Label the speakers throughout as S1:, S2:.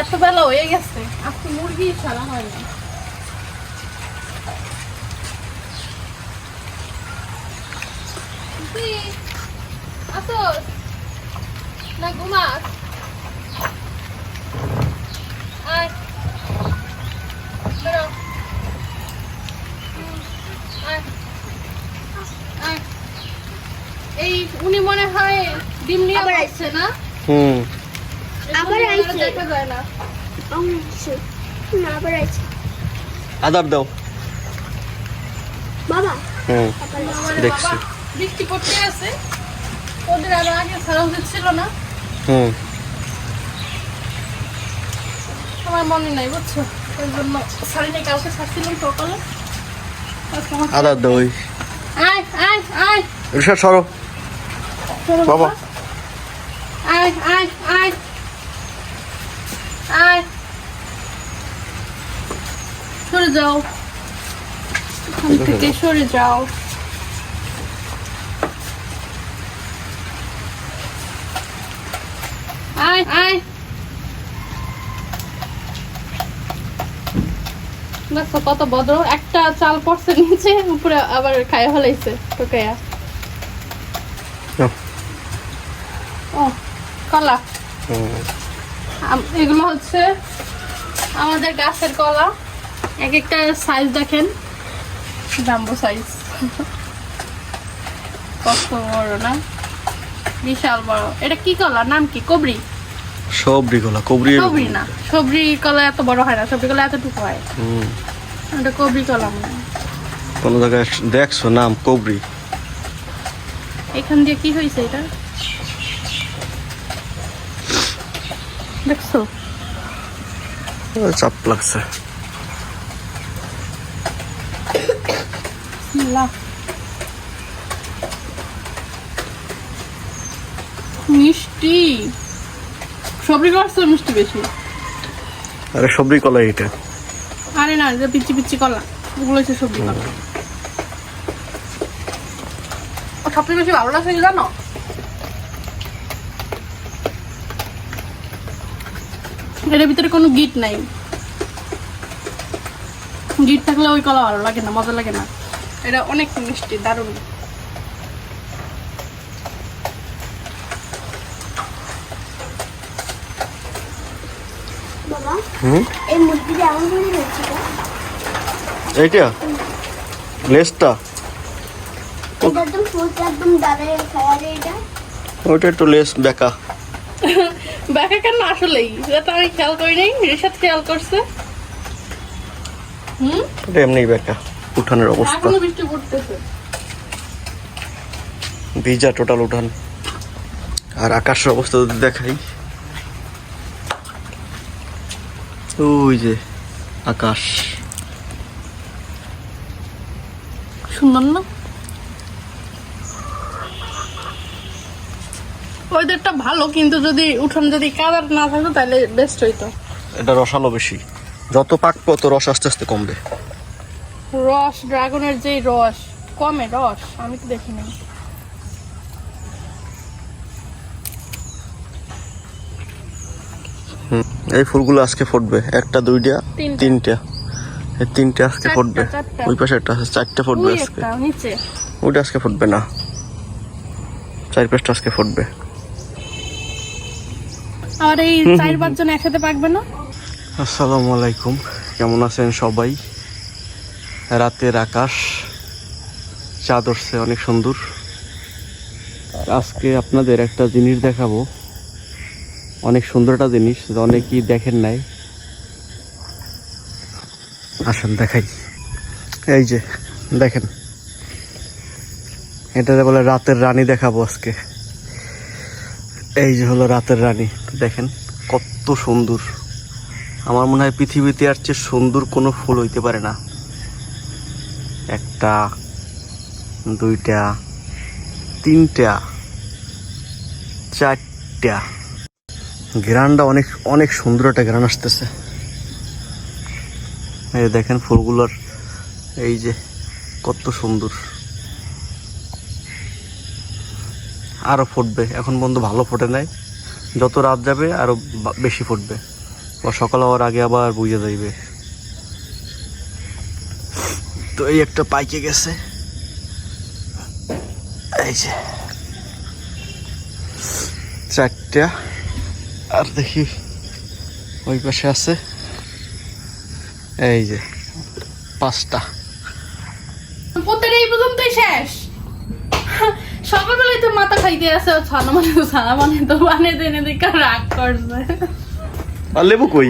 S1: এত বেলা হয়ে গেছে আজকে মুরগি ছাড়া হয় না। তুই না ঘুমাস? আয়। বেরো। আয়। আয়। এই উনি মনে হয় ডিম নিয়ে আসছে না?
S2: হুম।
S1: দেখা যায় না।
S2: আদার দাও।
S3: বাবা।
S2: হুম দেখছি।
S1: বৃষ্টি পড়তে আছে। ওদের আরও আগে ছাড়া উচিত ছিল না।
S2: হুম।
S1: আমার মনে নাই বুঝছ? ওই জন্য ছাড়িনি কাউকে ছাড়ছিলাম সকালে।
S2: আদার দাও ওই।
S1: আয় আয় আয়।
S2: ঋষা সরো। বাবা।
S1: আয় আয় আয়। আয়। সরে যাও। এখান থেকে সরে যাও। আয় আয়। দেখো কত ভদ্র একটা চাল পড়ছে নিচে উপরে আবার খাইয়া ফেলাইছে টোকাইয়া
S2: নাও।
S1: ও কলা। আম- এগুলো হচ্ছে আমাদের গাছের কলা। এক একটা সাইজ দেখেন। জাম্বো সাইজ কত বড় না? বিশাল বড়। এটা কি কলা? নাম কি? কবরি?
S2: সবরি গলা কবরি
S1: কবরি না। সবরি কলা এত বড় হয় না সবরি কলা এতটুকু হয়।
S2: হুম।
S1: এটা কবরি কলা মনে।
S2: কোন জায়গায় দেখছ নাম কবরি?
S1: এখান দিয়ে কি হয়েছে এটা? দেখছ?
S2: চাপ লাগছে।
S1: মিষ্টি। সবরি করছে মিষ্টি বেশি।
S2: আরে সবরি কলা এটা।
S1: আরে না যে পিচি পিচি কলা। ওগুলো হচ্ছে সবজি কলা। ও সবচেয়ে বেশি ভালো লাগছে কি জানো? এর ভিতরে কোনো গিট নাই। গিট থাকলে ওই কলা ভালো লাগে না মজা লাগে না। এটা অনেক মিষ্টি দারুণ।
S2: এইটা? লেসটা ওইটা একটু লেস বেকা।
S1: ব্যাকে কেন আসলেই? এটা তো আমি খেয়াল করি নাই খেয়াল করছে। হুম?
S2: এটা এমনি বেকা উঠানের অবস্থা।
S1: এখনও বৃষ্টি পড়তেছে।
S2: ভিজা টোটাল উঠান। আর আকাশের অবস্থা যদি দেখাই। ওই যে আকাশ।
S1: সুন্দর না? ওয়েদারটা ভালো কিন্তু যদি উঠোন যদি কাদার না থাকতো তাহলে বেস্ট হইতো।
S2: এটা রসালো বেশি। যত পাকবো তত রস আস্তে আস্তে কমবে।
S1: রস ড্রাগনের যেই রস কমে রস? আমি তো দেখি নাই।
S2: এই ফুলগুলো আজকে ফুটবে। একটা দুইটা
S1: তিনটা।
S2: এই তিনটে আজকে ফুটবে। ওই পাশে একটা আছে চারটে ফুটবে আজকে। ওইটা আজকে ফুটবে না। চার পাঁচটা আজকে ফুটবে।
S1: আর এই চার পাঁচজন একসাথে পাকবে না?
S2: আসসালামু আলাইকুম। কেমন আছেন সবাই? রাতের আকাশ চাঁদ উঠছে অনেক সুন্দর। আজকে আপনাদের একটা জিনিস দেখাবো। অনেক সুন্দর একটা জিনিস অনেকেই দেখেন নাই। আসেন দেখাই। এই যে দেখেন। এটা বলে রাতের রানী দেখাবো আজকে। এই যে হলো রাতের রানী, দেখেন কত সুন্দর। আমার মনে হয় পৃথিবীতে আর চেয়ে সুন্দর কোনো ফুল হইতে পারে না। একটা, দুইটা, তিনটা, চারটা। গ্রানটা অনেক অনেক সুন্দর একটা গ্রান আসতেছে। এই দেখেন ফুলগুলোর, এই যে কত সুন্দর। আরও ফুটবে। এখন বন্ধু ভালো ফোটে নাই। যত রাত যাবে, আরও বা- বেশি ফুটবে। বা সকাল হওয়ার আগে আবার বুঝে যাইবে। তো এই একটা পাইকে গেছে। এই যে। চারটা। আর দেখি ওই পাশে আছে। এই যে, পাঁচটা।
S1: এই পর্যন্তই শেষ। সকালবেলায় তো মাথা খাইতে আছে ও ছানা মানে তো ছানা মানে তো মানে দেনে দিকে রাগ করছে।
S2: আর লেবু কই?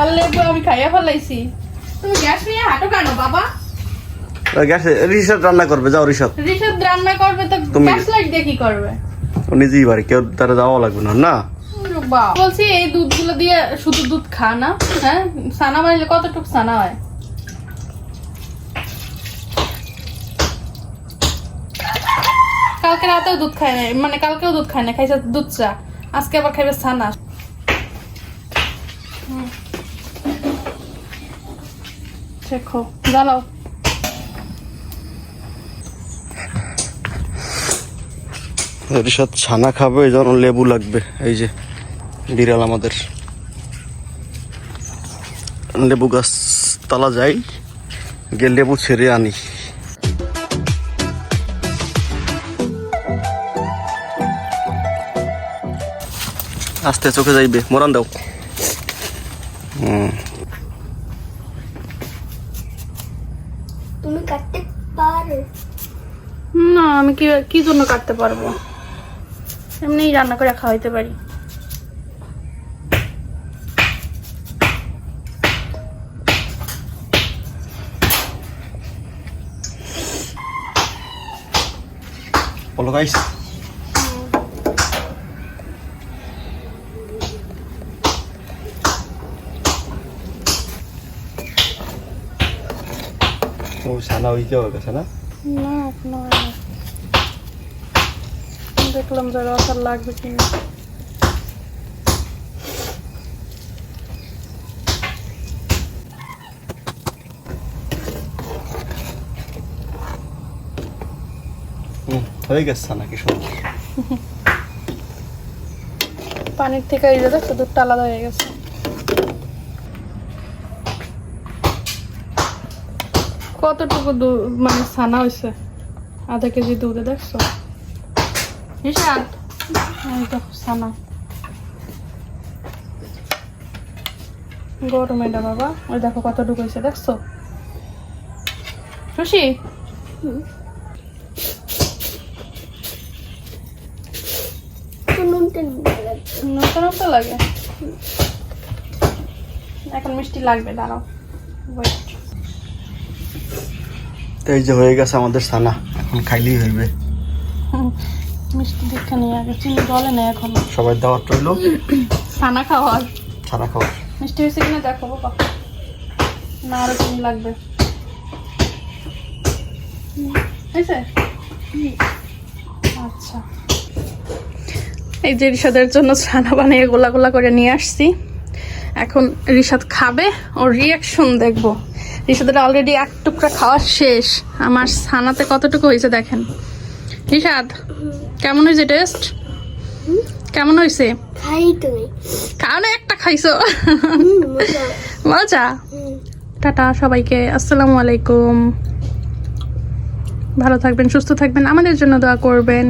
S1: আর লেবু আমি খাইয়া ফেলাইছি। তুমি গ্যাস নিয়ে হাঁটো কেন বাবা?
S2: রিসার্চ রান্না করবে যাও রিসার্চ
S1: রিসাদ রান্না করবে তো
S2: তুমি-
S1: গ্যাস লাইট দিয়ে কি করবে?
S2: ও নিজেই বাড়ি কেউ তারা যাওয়া লাগবে না না।
S1: বলছি এই দুধগুলো দিয়ে শুধু দুধ খা না হ্যাঁ? সানা কতটুকু সানা হয়? কালকে রাতেও দুধ খায় না মানে কালকেও দুধ খায় না খাইছে দুধ চা। আজকে আবার খাইবে
S2: রিসার্চ ছানা খাবে, এই জন্য লেবু লাগবে, এই যে বিড়াল আমাদের। লেবু গাছ, তলা যাই, গিয়ে লেবু ছেড়ে আনি। আস্তে চোখে যাইবে মরান দাও।
S3: তুমি কাটতে পারো।
S1: না আমি কি কি জন্য কাটতে পারব? এমনিই রান্না করে খাওয়াইতে পারি।
S2: বলো গাইস ও সানা হইতে হবে গেছে না
S1: না দেখলাম যে রস লাগবে কিনা।
S2: হুম হয়ে গেছে সানা কি
S1: পানির থেকে এই যে দেখছ দুধটা আলাদা হয়ে গেছে। কতটুকু দুধ মানে ছানা হয়েছে আধা কেজি দুধে দেখছ? হিসাব এই ছানা। গরম এটা বাবা। ওই দেখো কতটুকু হয়েছে দেখছ? খুশি
S3: নুন টেন
S1: নতুন নতুন লাগে? এখন মিষ্টি লাগবে দাঁড়াও। Wait.
S2: এই যে হয়ে গেছে আমাদের সানা এখন খাইলেই হইবে।
S1: মিষ্টি দীক্ষা নিয়ে আগে চিনি গলে না এখন।
S2: সবাই দাওয়াত রইল?
S1: ছানা খাওয়ার।
S2: সানা খাওয়ার।
S1: মিষ্টি হয়েছে কিনা দেখো বাবা। না আরও চিনি লাগবে। হয়েছে? আচ্ছা। এই যে রিশাদের জন্য ছানা বানিয়ে গোলা গোলা করে নিয়ে আসছি। এখন রিশাদ খাবে ওর রিয়াকশন দেখব। রিশাদের অলরেডি এক টুকরা খাওয়া শেষ। আমার ছানাতে কতটুকু হয়েছে দেখেন। রিশাদ কেমন হয়েছে টেস্ট কেমন হয়েছে? খাও না একটা খাইছো।
S3: মজা।
S1: টাটা সবাইকে আসসালামু আলাইকুম। ভালো থাকবেন সুস্থ থাকবেন আমাদের জন্য দোয়া করবেন।